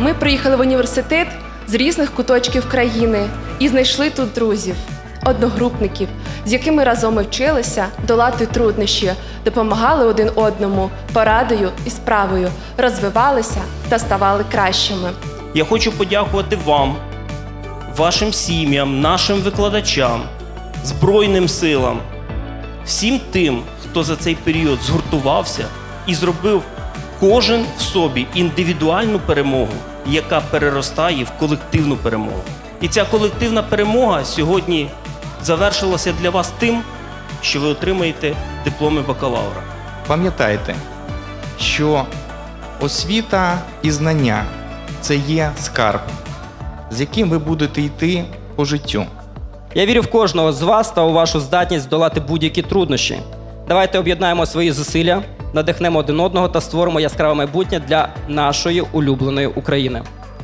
Ми приїхали в університет з різних куточків країни і знайшли тут друзів, одногрупників, з якими разом ми вчилися долати труднощі, допомагали один одному порадою і справою, розвивалися та ставали кращими. Я хочу подякувати вам, вашим сім'ям, нашим викладачам, Збройним силам, всім тим, хто за цей період згуртувався і зробив кожен в собі індивідуальну перемогу, яка переростає в колективну перемогу. І ця колективна перемога сьогодні завершилася для вас тим, що ви отримаєте дипломи бакалавра. Пам'ятайте, що освіта і знання це є скарб, з яким ви будете йти по життю. Я вірю в кожного з вас та у вашу здатність здолати будь-які труднощі. Давайте об'єднаємо свої зусилля, надихнемо один одного та створимо яскраве майбутнє для нашої улюбленої України.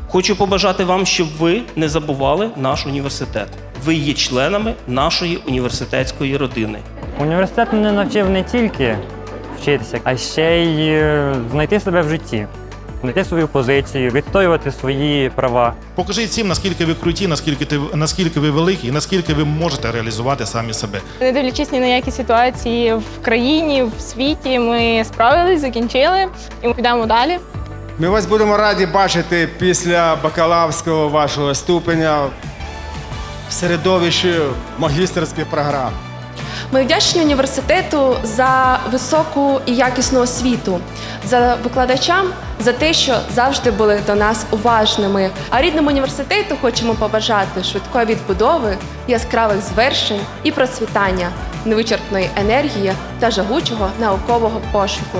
Хочу побажати вам, щоб ви не забували наш університет. Ви є членами нашої університетської родини. Університет мене навчив не тільки вчитися, а ще й е, знайти себе в житті, знайти свою позицію, відстоювати свої права. Покажіть всім, наскільки ви круті, наскільки ти наскільки ви великі, і наскільки ви можете реалізувати самі себе. Не дивлячись ні на які ситуації в країні, в світі, ми справились, закінчили і ми підемо далі. Ми вас будемо раді бачити після бакалаврського вашого ступеня в середовищі магістерських програм. Ми вдячні університету за високу і якісну освіту, за викладачам за те, що завжди були до нас уважними. А рідному університету хочемо побажати швидкої відбудови, яскравих звершень і процвітання, невичерпної енергії та жагучого наукового пошуку.